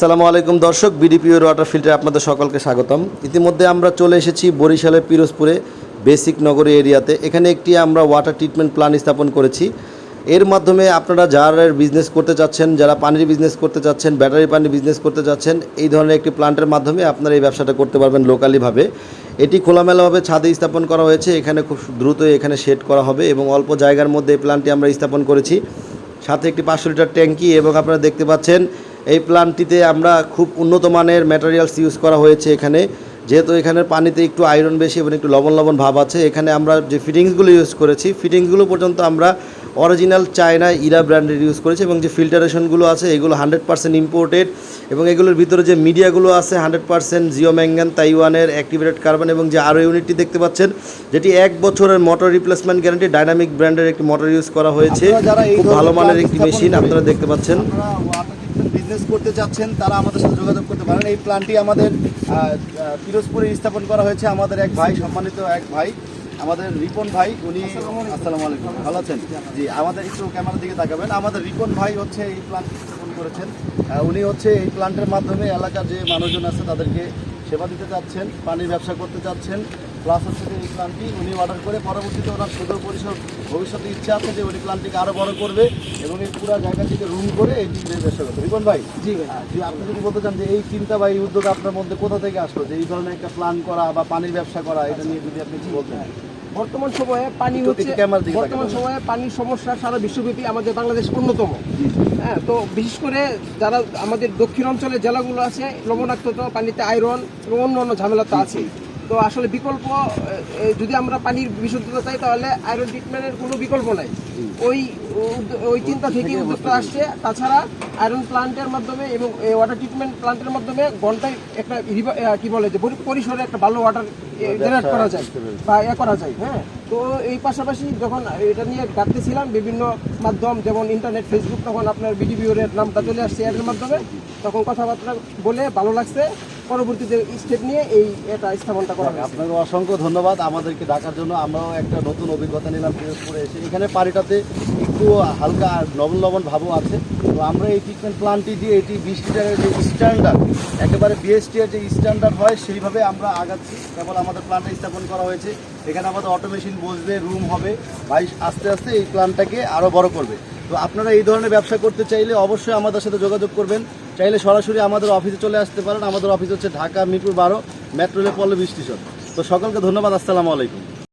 আসসালামু আলাইকুম দর্শক বিডিপিওর ওয়াটার ফিল্টারে আপনাদের সকলকে স্বাগতম। ইতিমধ্যে আমরা চলে এসেছি বরিশালের পিরোজপুরে, বেসিক নগরী এরিয়াতে। এখানে একটি আমরা ওয়াটার ট্রিটমেন্ট প্ল্যান স্থাপন করেছি। এর মাধ্যমে আপনারা যারা বিজনেস করতে চাচ্ছেন, যারা পানির বিজনেস করতে চাচ্ছেন ব্যাটারি পানির বিজনেস করতে চাচ্ছেন, এই ধরনের একটি প্ল্যান্টের মাধ্যমে আপনারা এই ব্যবসাটা করতে পারবেন লোকালিভাবে এটি খোলামেলাভাবে ছাদে স্থাপন করা হয়েছে, এখানে খুব দ্রুত এখানে সেট করা হবে এবং অল্প জায়গার মধ্যে এই প্ল্যান্টটি আমরা স্থাপন করেছি। সাথে একটি পাঁচশো লিটার ট্যাঙ্কি এবং আপনারা দেখতে পাচ্ছেন এই প্ল্যান্টটিতে আমরা খুব উন্নত মানের ম্যাটেরিয়ালস ইউজ করা হয়েছে এখানে। যেহেতু এখানের পানিতে একটু আয়রন বেশি এবং একটু লবণ লবণ ভাব আছে এখানে আমরা যে ফিটিংসগুলো ইউজ করেছি ফিটিংসগুলো পর্যন্ত আমরা অরিজিনাল চায়না ইরা ব্র্যান্ডের ইউজ করেছি এবং যে ফিল্টারেশনগুলো আছে এগুলো হান্ড্রেড পার্সেন্ট ইম্পোর্টেড এবং এগুলোর ভিতরে যে মিডিয়াগুলো আছে হান্ড্রেড পার্সেন্ট জিও ম্যাঙ্গান তাইওয়ানের অ্যাক্টিভেটেড কার্বন এবং যে আরও ইউনিটটি দেখতে পাচ্ছেন যেটি এক বছরের মোটর রিপ্লেসমেন্ট গ্যারান্টি ডাইনামিক ব্র্যান্ডের একটি মোটর ইউজ করা হয়েছে। খুব ভালো মানের একটি মেশিন আপনারা দেখতে পাচ্ছেন। বিজনেস করতে চাচ্ছেন তারা আমাদের সাথে যোগাযোগ করতে পারেন। এই প্ল্যানটি আমাদের পিরোজপুরে স্থাপন করা হয়েছে আমাদের এক ভাই সম্মানিত এক ভাই আমাদের রিপন ভাই উনি আসসালামু আলাইকুম। ভালো আছেন? জি আমাদের একটু ক্যামেরার দিকে তাকাবেন। আমাদের রিপন ভাই হচ্ছে এই প্ল্যান্ট স্থাপন করেছেন। উনি হচ্ছে এই প্ল্যান্টের মাধ্যমে এলাকার যে মানুষজন আছে তাদেরকে সেবা দিতে চাচ্ছেন পানির ব্যবসা করতে চাচ্ছেন প্লাস হচ্ছে যে এই প্ল্যানটি উনি অর্ডার করে পরবর্তীতে ওনার সুদূর পরিসর ভবিষ্যতে ইচ্ছা আছে যে উনি প্ল্যানটিকে আরও বড় করবে এবং এই পুরো জায়গাটিকে রুম করে এই বিজনেস ব্যবসা করবে রিপন ভাই? জি জি, আপনি যদি বলতে চান যে এই চিন্তা বা এই উদ্যোগ আপনার মধ্যে কোথা থেকে আসলো যে এই ধরনের একটা প্ল্যান করা বা পানির ব্যবসা করা এটা নিয়ে যদি আপনি কি বলতেন। বর্তমান সময়ে পানি হচ্ছে বর্তমান সময়ে পানির সমস্যা সারা বিশ্বব্যাপী আমাদের বাংলাদেশ অন্যতম। হ্যাঁ তো বিশেষ করে যারা আমাদের দক্ষিণ অঞ্চলের জেলাগুলো আছে লবণাক্ততা পানিতে আয়রন এবং অন্য অন্য ঝামেলা তো আছে তো আসলে বিকল্প যদি আমরা পানির বিশুদ্ধতা চাই তাহলে আয়রন ট্রিটমেন্টের কোনো বিকল্প নাই। ওই ওই চিন্তা থেকে উদ্যোগটা আসছে। তাছাড়া আয়রন প্লান্টের মাধ্যমে এবং ওয়াটার ট্রিটমেন্ট প্লান্টের মাধ্যমে ঘন্টায় একটা কি বলে যে পরিসরে একটা ভালো ওয়াটার জেনারেট করা যায় বা এ করা যায় হ্যাঁ। তো এই পাশাপাশি যখন এটা নিয়ে ঘাটতেছিলাম বিভিন্ন মাধ্যম যেমন ইন্টারনেট ফেসবুক তখন আপনার বিডিবিওর নামটা চলে আসছে এর মাধ্যমে। তখন কথাবার্তা বলে ভালো লাগছে। পরবর্তীতে স্টেপ নিয়ে এই এটা স্থাপনটা করা হবে আপনাকে অসংখ্য ধন্যবাদ আমাদেরকে ডাকার জন্য। আমরাও একটা নতুন অভিজ্ঞতা নিলাম পিরোজপুরে এসে। এখানে পানিটাতে একটু হালকা লবণ লবণ ভাবও আছে। তো আমরা এই ট্রিটমেন্ট প্ল্যানটি দিয়ে এটি বিশ লিটারের যে স্ট্যান্ডার্ড একেবারে বিএসটি এর যে স্ট্যান্ডার্ড হয়, সেইভাবে আমরা আগাচ্ছি। কেবল আমাদের প্ল্যানটা স্থাপন করা হয়েছে। এখানে আমাদের অটোমেশিন বসবে রুম হবে। ভাই আস্তে আস্তে এই প্ল্যানটাকে আরও বড় করবে। তো আপনারা এই ধরনের ব্যবসা করতে চাইলে অবশ্যই আমাদের সাথে যোগাযোগ করবেন। চাইলে সরাসরি আমাদের অফিসে চলে আসতে পারেন। আমাদের অফিস হচ্ছে ঢাকা মিরপুর বারো, মেট্রো রেল পল্লবী স্টেশন। তো সকলকে ধন্যবাদ। আসসালামু আলাইকুম।